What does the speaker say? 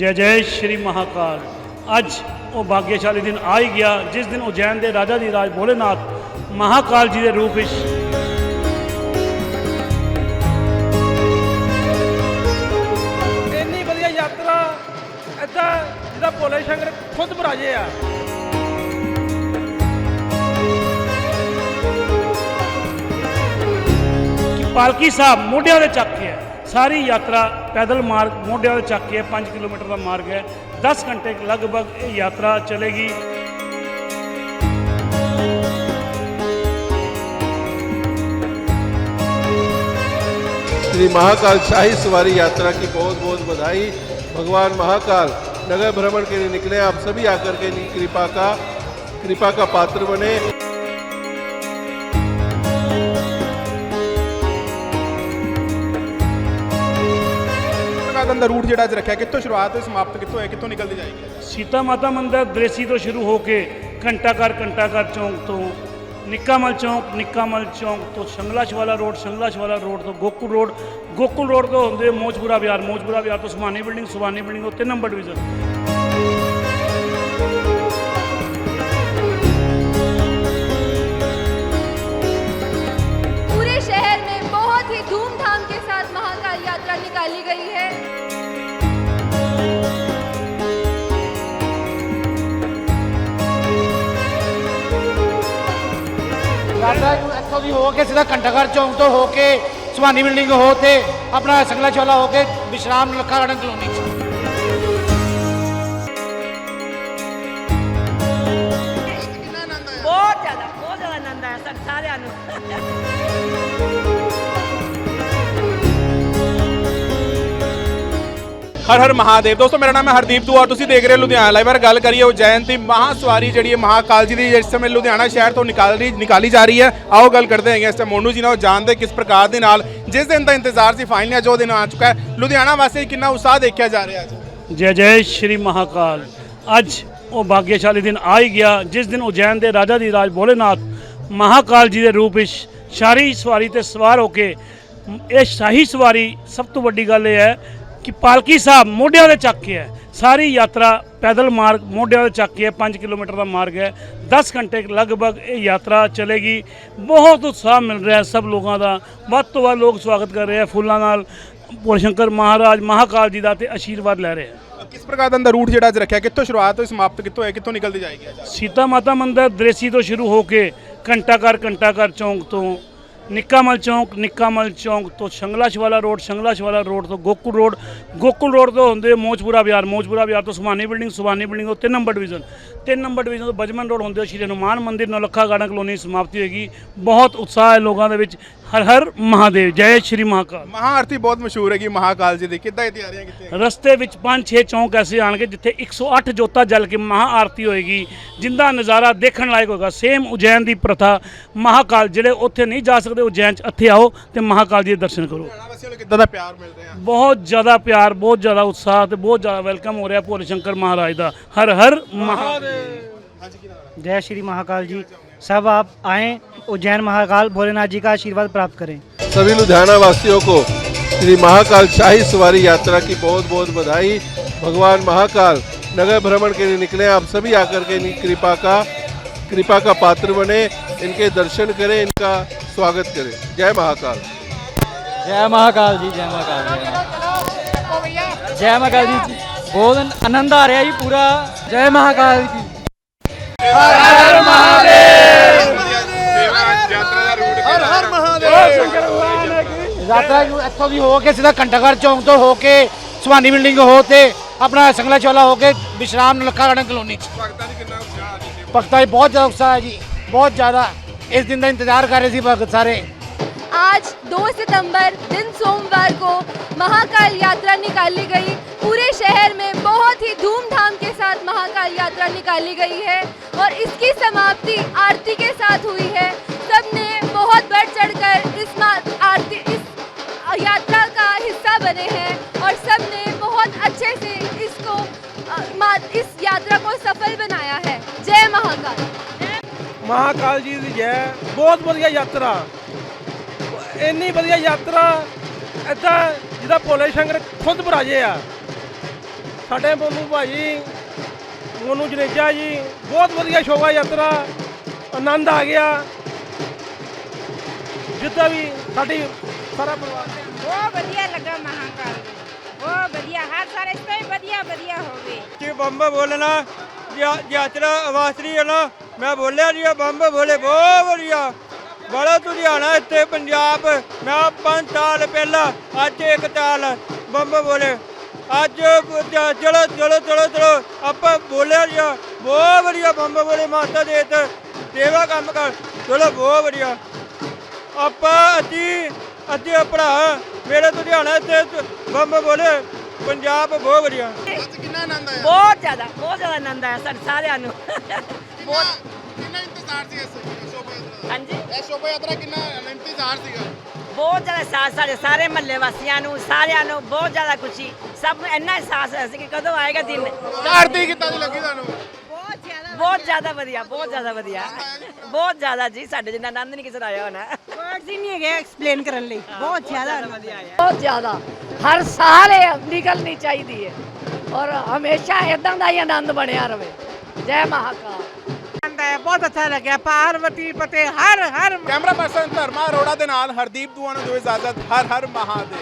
ਜੈ ਜੈ ਸ਼੍ਰੀ ਮਹਾਕਾਲ। ਅੱਜ ਉਹ ਭਾਗਿਆਸ਼ਾਲੀ ਦਿਨ ਆ ਹੀ ਗਿਆ ਜਿਸ ਦਿਨ ਉਜੈਨ ਦੇ ਰਾਜਾ ਦੀ ਰਾਜ ਭੋਲੇਨਾਥ ਮਹਾਕਾਲ ਜੀ ਦੇ ਰੂਪ ਵਿੱਚ ਇੰਨੀ ਵਧੀਆ ਯਾਤਰਾ ਏਦਾਂ ਜਿਹਦਾ ਭੋਲੇ ਸ਼ੰਕਰ ਖੁਦ ਬਰਾਜੇ ਆ। ਕਿ ਪਾਲਕੀ ਸਾਹਿਬ ਮੋਢਿਆਂ ਦੇ ਚੱਕ ਕੇ ਸਾਰੀ ਯਾਤਰਾ ਪੈਦਲ ਮਾਰਗ ਮੋਢਿਆਂ ਦੇ ਚੱਕ ਕੇ ਹੈ 5 ਕਿਲੋਮੀਟਰ ਦਾ ਮਾਰਗ ਹੈ 10 ਘੰਟੇ ਲਗਭਗ ਇਹ ਯਾਤਰਾ ਚਲੇਗੀ श्री महाकाल शाही सवारी यात्रा की बहुत बहुत बधाई भगवान महाकाल नगर भ्रमण के लिए निकले आप सभी आकर के इनकी कृपा का कृपा का पात्र बने ਕਦਮ ਦਾ ਰੂਟ ਜਿਹੜਾ ਅੱਜ ਰੱਖਿਆ, ਕਿੱਥੋਂ ਸ਼ੁਰੂਆਤ ਹੋਈ ਸਮਾਪਤ ਕਿੱਥੋਂ ਹੋਇਆ, ਕਿੱਥੋਂ ਨਿਕਲਦੀ ਜਾਏਗੀ? ਸੀਤਾ ਮਾਤਾ ਮੰਦਿਰ ਦ੍ਰੇਸੀ ਤੋਂ ਸ਼ੁਰੂ ਹੋ ਕੇ ਘੰਟਾਘਰ ਘੰਟਾਘਰ ਚੌਂਕ ਤੋਂ ਨਿੱਕਾਮਲ ਚੌਂਕ ਨਿੱਕਾਮਲ ਚੌਂਕ ਤੋਂ ਸ਼ੰਗਲਾ ਸ਼ਵਾਲਾ ਰੋਡ ਸ਼ੰਗਲਾ ਸ਼ਵਾਲਾ ਰੋਡ ਤੋਂ ਗੋਕੁਲ ਰੋਡ ਗੋਕੁਲ ਰੋਡ ਤੋਂ ਹੁੰਦੇ ਮੋਜਪੁਰਾ ਬਿਹਾਰ ਮੋਜਪੁਰਾ ਬਿਹਾਰ ਤੋਂ ਸੁਮਾਨੀ ਬਿਲਡਿੰਗ ਸੁਮਾਨੀ ਬਿਲਡਿੰਗ ਤੋਂ 3 ਨੰਬਰ ਡਿਵੀਜ਼ਨ। ਯਾਤਰਾ ਇੱਥੋਂ ਦੀ ਹੋ ਕੇ ਸਿੱਧਾ ਘੰਟਾਘਰ ਚੌਂਕ ਤੋਂ ਹੋ ਕੇ ਸੁਹਾਨੀ ਬਿਲਡਿੰਗ ਹੋ ਤੇ ਆਪਣਾ ਸੰਗਲਾ ਚੋਲਾ ਹੋ ਕੇ ਵਿਸ਼ਰਾਮ ਲੱਖਾ ਗਾਰਡਨ ਕਲੋਨੀ ਚ। ਬਹੁਤ ਜ਼ਿਆਦਾ ਬਹੁਤ ਜ਼ਿਆਦਾ ਆਨੰਦ ਆਇਆ ਸਾਡੇ ਸਾਰਿਆਂ ਨੂੰ। ਹਰ ਹਰ ਮਹਾਦੇਵ। ਦੋਸਤੋ, ਮੇਰਾ ਨਾਮ ਹੈ ਹਰਦੀਪ ਦੂਆ ਤੁਸੀਂ ਦੇਖ ਰਹੇ ਹੋ ਲੁਧਿਆਣਾ ਲਾਈਵਰ ਗੱਲ ਕਰੀਏ ਉਜੈਨ ਦੀ ਮਹਾਸਵਾਰੀ ਜਿਹੜੀ ਹੈ ਮਹਾਕਾਲ ਜੀ ਦੀ ਇਸ ਸਮੇਂ ਲੁਧਿਆਣਾ ਸ਼ਹਿਰ ਤੋਂ ਨਿਕਾਲ ਰਹੀ, ਨਿਕਾਲੀ ਜਾ ਰਹੀ ਹੈ। ਆਓ ਗੱਲ ਕਰਦੇ ਹੈਗੇ ਇਸ ਟਾਈਮ ਮੋਨੂ ਜੀ ਨਾਲ, ਉਹ ਜਾਣਦੇ ਕਿਸ ਪ੍ਰਕਾਰ ਦੇ ਨਾਲ। ਜਿਸ ਦਿਨ ਦਾ ਇੰਤਜ਼ਾਰ ਸੀ ਫਾਈਨਲੀ ਅੱਜ ਉਹ ਦਿਨ ਆ ਚੁੱਕਾ ਹੈ। ਲੁਧਿਆਣਾ ਵਾਸਤੇ ਕਿੰਨਾ ਉਤਸ਼ਾਹ ਦੇਖਿਆ ਜਾ ਰਿਹਾ ਅੱਜ? ਜੈ ਜੈ ਸ਼੍ਰੀ ਮਹਾਕਾਲ। ਅੱਜ ਉਹ ਭਾਗਿਆਸ਼ਾਲੀ ਦਿਨ ਆ ਹੀ ਗਿਆ। ਜਿਸ ਦਿਨ ਉਜੈਨ ਦੇ ਰਾਜਾ ਦੀ ਰਾਜ ਭੋਲੇਨਾਥ ਮਹਾਕਾਲ ਜੀ ਦੇ ਰੂਪ ਵਿੱਚ ਸ਼ਾਹੀ ਸਵਾਰੀ ਤੇ ਸਵਾਰ ਹੋ ਕੇ, ਇਹ ਸ਼ਾਹੀ ਸਵਾਰੀ ਸਭ ਤੋਂ ਵੱਡੀ ਗੱਲ ਇਹ ਹੈ ਕਿ ਪਾਲਕੀ ਸਾਹਿਬ ਮੋਢਿਆਂ ਦੇ ਚੱਕ ਕੇ ਹੈ। ਸਾਰੀ ਯਾਤਰਾ ਪੈਦਲ ਮਾਰਗ ਮੋਢਿਆਂ ਦੇ ਚੱਕ ਕੇ ਹੈ 5 ਕਿਲੋਮੀਟਰ ਦਾ ਮਾਰਗ ਹੈ। 10 ਘੰਟੇ ਲਗਭਗ ਇਹ ਯਾਤਰਾ ਚਲੇਗੀ। ਬਹੁਤ ਉਤਸ਼ਾਹ ਮਿਲ ਰਿਹਾ ਹੈ ਸਭ ਲੋਕਾਂ ਦਾ। ਵੱਧ ਤੋਂ ਵੱਧ ਲੋਕ ਸਵਾਗਤ ਕਰ ਰਹੇ ਹੈ ਫੁੱਲਾਂ ਨਾਲ। ਭੋਲੇ ਸ਼ੰਕਰ ਮਹਾਰਾਜ ਮਹਾਕਾਲ ਜੀ ਦਾ ਤੇ ਆਸ਼ੀਰਵਾਦ ਲੈ ਰਹੇ ਹੈ। ਕਿਸ ਪ੍ਰਕਾਰ ਦਾ ਰੂਟ ਜਿਹੜਾ ਅੱਜ ਰੱਖਿਆ? ਕਿੱਥੋਂ ਸ਼ੁਰੂਆਤ ਹੋਈ ਸਮਾਪਤ ਕਿੱਥੋਂ ਹੋਇਆ ਕਿੱਥੋਂ ਨਿਕਲਦੀ ਜਾਏਗੀ ਸੀਤਾ ਮਾਤਾ ਮੰਦਿਰ ਦ੍ਰੇਸੀ ਤੋਂ ਸ਼ੁਰੂ ਹੋ ਕੇ ਘੰਟਾਘਰ ਘੰਟਾਘਰ ਚੌਂਕ ਤੋਂ ਨਿੱਕਾਮਲ ਚੌਂਕ ਨਿੱਕਾਮਲ ਚੌਂਕ ਤੋਂ ਸ਼ੰਗਲਾਸ਼ਵਾਲਾ ਰੋਡ ਸ਼ੰਗਲਾਸ਼ਵਾਲਾ ਰੋਡ ਤੋਂ ਗੋਕੁਲ ਰੋਡ। ਗੋਕੁਲ ਰੋਡ ਤੋਂ ਹੁੰਦੇ ਹੋਏ ਮੋਜਪੁਰਾ ਬਿਹਾਰ ਮੋਜਪੁਰਾ ਬਿਹਾਰ ਤੋਂ ਸੁਮਾਨੀ ਬਿਲਡਿੰਗ ਸੁਮਾਨੀ ਬਿਲਡਿੰਗ ਤੋਂ 3 ਨੰਬਰ ਡਿਵੀਜ਼ਨ। 3 ਨੰਬਰ ਡਿਵੀਜ਼ਨ ਤੋਂ ਬਜਮਨ ਰੋਡ ਹੁੰਦੇ ਹੋਏ ਸ਼੍ਰੀ ਹਨੂਮਾਨ ਮੰਦਿਰ, ਨੌਲੱਖਾ ਗਾਰਡਨ ਕਲੋਨੀ ਸਮਾਪਤੀ ਹੋਏਗੀ। ਬਹੁਤ ਉਤਸ਼ਾਹ ਹੈ ਲੋਕਾਂ ਦੇ ਵਿੱਚ। ਹਰ ਹਰ ਮਹਾਦੇਵ ਜੈ ਸ਼੍ਰੀ ਮਹਾਕਾਲ। ਮਹਾ ਆਰਤੀ ਬਹੁਤ ਮਸ਼ਹੂਰ ਹੈਗੀ ਮਹਾਕਾਲ ਜੀ ਦੀ। ਕਿੱਦਾਂ ਇਹ ਤਿਆਰੀਆਂ ਕੀਤੀਆਂ? ਰਸਤੇ ਵਿੱਚ 5-6 ਚੌਂਕ ਐਸੇ ਆਣਗੇ ਜਿੱਥੇ 108 ਜੋਤਾਂ ਜਲ ਕੇ ਮਹਾ ਆਰਤੀ ਹੋਏਗੀ ਜਿੰਦਾ ਨਜ਼ਾਰਾ ਦੇਖਣ ਲਾਇਕ ਹੋਏਗਾ। ਸੇਮ ਉਜੈਨ ਦੀ ਪ੍ਰਥਾ ਮਹਾਕਾਲ ਜਿਹੜੇ ਉੱਥੇ ਨਹੀਂ ਜਾ ਸਕਦੇ ਉਜੈਨ ਚ ਇੱਥੇ ਆਓ ਤੇ ਮਹਾਕਾਲ ਜੀ ਦੇ ਦਰਸ਼ਨ ਕਰੋ। ਲੁਧਿਆਣਾ ਵਾਸੀਆਂ ਨੂੰ ਕਿੱਦਾਂ ਦਾ ਪਿਆਰ ਮਿਲ ਰਿਹਾ ਬਹੁਤ ਜ਼ਿਆਦਾ ਪਿਆਰ ਬਹੁਤ ਜ਼ਿਆਦਾ ਉਤਸ਼ਾਹ ਤੇ ਬਹੁਤ ਜ਼ਿਆਦਾ ਵੈਲਕਮ ਹੋ ਰਿਹਾ ਭੋਲੇ ਸ਼ੰਕਰ ਮਹਾਰਾਜ ਦਾ। ਹਰ ਹਰ ਮਹਾਦੇਵ। जय श्री महाकाल जी। सब आप आए उज्जैन महाकाल भोलेनाथ जी का आशीर्वाद प्राप्त करें। सभी लुधियाना वासियों को श्री महाकाल शाही सवारी यात्रा की बहुत बहुत बधाई। भगवान महाकाल नगर भ्रमण के लिए निकले आप सभी आकर के कृपा का कृपा का पात्र बने इनके दर्शन करें इनका स्वागत करें। जय महाकाल। जय महाकाल जी जय महाकाल जय महाकाल जी बहुत आनंद आ रहा है जी पूरा। जय महाकाल जी ਯਾਤਰਾ ਨੂੰ ਇੱਥੋਂ ਦੀ ਹੋ ਕੇ ਸਿੱਧਾ ਘੰਟਾਘਰ ਚੌਂਕ ਤੋਂ ਹੋ ਕੇ ਸੁਹਾਨੀ ਬਿਲਡਿੰਗ ਹੋ ਤੇ ਆਪਣਾ ਸੰਗਲਾ ਚੋਲਾ ਹੋ ਕੇ ਵਿਸ਼ਰਾਮ ਲੱਖਾ ਗਾਰਡਨ ਕਲੋਨੀ ਚ ਭਗਤਾਂ ਦੀ ਬਹੁਤ ਜ਼ਿਆਦਾ ਉਤਸ਼ਾਹ ਹੈ ਜੀ ਬਹੁਤ ਜ਼ਿਆਦਾ ਇਸ ਦਿਨ ਦਾ ਇੰਤਜ਼ਾਰ ਕਰ ਰਹੇ ਸੀ ਭਗਤ ਸਾਰੇ आज 2 सितंबर दिन सोमवार को महाकाल यात्रा निकाली गई पूरे शहर में बहुत ही धूमधाम के साथ महाकाल यात्रा निकाली गई है और इसकी समाप्ति आरती के साथ हुई है सबने बहुत बढ़ चढ़कर इस मा- आरती इस यात्रा का हिस्सा बने हैं और सबने बहुत अच्छे से इसको अ, मा- इस यात्रा को सफल बनाया है जय महाकाल ਮਹਾਕਾਲ ਜੀ ਦੀ ਜੈ ਬਹੁਤ ਵਧੀਆ ਯਾਤਰਾ ਇੰਨੀ ਵਧੀਆ ਯਾਤਰਾ ਏਦਾਂ ਜਿਹਦਾ ਭੋਲੇ ਸ਼ੰਕਰ ਖੁਦ ਬਰਾਜੇ ਆ ਸਾਡੇ ਮੋਨੂ ਭਾਜੀ ਮੋਨੂ ਜਨੇਜਾ ਜੀ ਬਹੁਤ ਵਧੀਆ ਸ਼ੋਭਾ ਯਾਤਰਾ ਆਨੰਦ ਆ ਗਿਆ। ਜਿੱਦਾਂ ਵੀ ਸਾਡੀ ਸਾਰਾ ਪਰਿਵਾਰ ਬਹੁਤ ਵਧੀਆ ਲੱਗਾ ਮਹਾਕਾਲ ਬਹੁਤ ਵਧੀਆ ਹਰ ਸਾਲ ਇਸ ਤੋਂ ਹੀ ਵਧੀਆ ਵਧੀਆ ਹੋਵੇ। ਕਿ ਬੰਬ ਬੋਲਣਾ ਯਾ- ਯਾਤਰਾ ਅਵਾਸਰੀ ਹੈ ਨਾ ਮੈਂ ਬੋਲਿਆ ਜੀ ਬੰਬ ਬੋਲੇ ਬਹੁਤ ਵਧੀਆ। ਬੜਾ ਲੁਧਿਆਣਾ ਇੱਥੇ ਪੰਜਾਬ। ਮੈਂ ਪੰਜ ਸਾਲ ਪਹਿਲਾਂ ਅੱਜ ਇੱਕ ਤਾਲ ਬੰਬ ਬੋਲੇ। ਅੱਜ ਚਲੋ ਚਲੋ ਚਲੋ ਚਲੋ ਆਪਾਂ ਬੋਲਿਆ ਜੀ ਬਹੁਤ ਵਧੀਆ ਬੰਬ ਬੋਲੇ ਮਾਤਾ ਦੇ ਤੇ ਸੇਵਾ ਕੰਮ ਕਰ। ਚਲੋ ਬਹੁਤ ਵਧੀਆ। ਆਪਾਂ ਅਸੀਂ ਅਸੀਂ ਭਰਾ ਮੇਰੇ ਲੁਧਿਆਣਾ ਇੱਥੇ ਬੰਬ ਬੋਲੇ। ਪੰਜਾਬ ਬਹੁਤ ਵਧੀਆ। ਕਿੰਨਾ ਆਨੰਦ ਆਇਆ? ਬਹੁਤ ਜ਼ਿਆਦਾ ਬਹੁਤ ਜ਼ਿਆਦਾ ਆਨੰਦ ਆਇਆ ਸਾਡੇ ਸਾਰਿਆਂ ਨੂੰ। ਬਹੁਤ ਕਿੰਨਾ ਇੰਤਜ਼ਾਰ ਸੀ ਇਸ ਸ਼ੋਭਾ ਯਾਤਰਾ ਹਾਂਜੀ। ਇਹ ਸ਼ੋਭਾ ਯਾਤਰਾ ਕਿੰਨਾ ਇੰਤਜ਼ਾਰ ਸੀਗਾ? ਬਹੁਤ ਜ਼ਿਆਦਾ ਸਾਥ ਸਾਡੇ ਸਾਰੇ ਮਹੱਲੇ ਵਾਸੀਆਂ ਨੂੰ ਸਾਰਿਆਂ ਨੂੰ ਬਹੁਤ ਜ਼ਿਆਦਾ ਖੁਸ਼ੀ। ਸਭ ਨੂੰ ਇੰਨਾ ਅਹਿਸਾਸ ਹੋਇਆ ਸੀ ਕਿ ਕਦੋਂ ਆਏਗਾ ਦਿਨ? ਆਰਤੀ ਕਿੱਦਾਂ ਦੀ ਲੱਗੀ ਤੁਹਾਨੂੰ? ਬਹੁਤ ਜ਼ਿਆਦਾ ਬਹੁਤ ਜ਼ਿਆਦਾ ਵਧੀਆ ਬਹੁਤ ਜ਼ਿਆਦਾ ਵਧੀਆ। ਬਹੁਤ ਜ਼ਿਆਦਾ ਜੀ ਸਾਡੇ ਜਿੰਨਾ ਆਨੰਦ ਨਹੀਂ ਕਿਸੇ ਦਾ ਆਇਆ ਹੋਣਾ। ਵਰਡਸ ਹੀ ਨਹੀਂ ਹੈਗੇ ਐਕਸਪਲੇਨ ਕਰਨ ਲਈ। ਬਹੁਤ ਜ਼ਿਆਦਾ ਵਧੀਆ ਆਇਆ। ਬਹੁਤ ਜ਼ਿਆਦਾ। ਹਰ ਸਾਲ ਇਹ ਨਿਕਲਣੀ ਚਾਹੀਦੀ ਹੈ। ਔਰ ਹਮੇਸ਼ਾ ਇਦਾਂ ਦਾ ਹੀ ਆਨੰਦ ਬਣਿਆ ਰਵੇ ਜੈ ਮਹਾਕਾਲ। ਬਹੁਤ ਅੱਛਾ ਲੱਗਿਆ। ਪਾਰਵਤੀ ਪਤੇ ਹਰ ਹਰ ਕੈਮਰਾ ਪਰਸਨ ਧਰਮਾ ਅਰੋੜਾ ਦੇ ਨਾਲ ਹਰਦੀਪ ਦੂਆ ਨੂੰ ਦਿਓ ਇਜਾਜ਼ਤ। ਹਰ ਹਰ ਮਹਾਦੇਵ।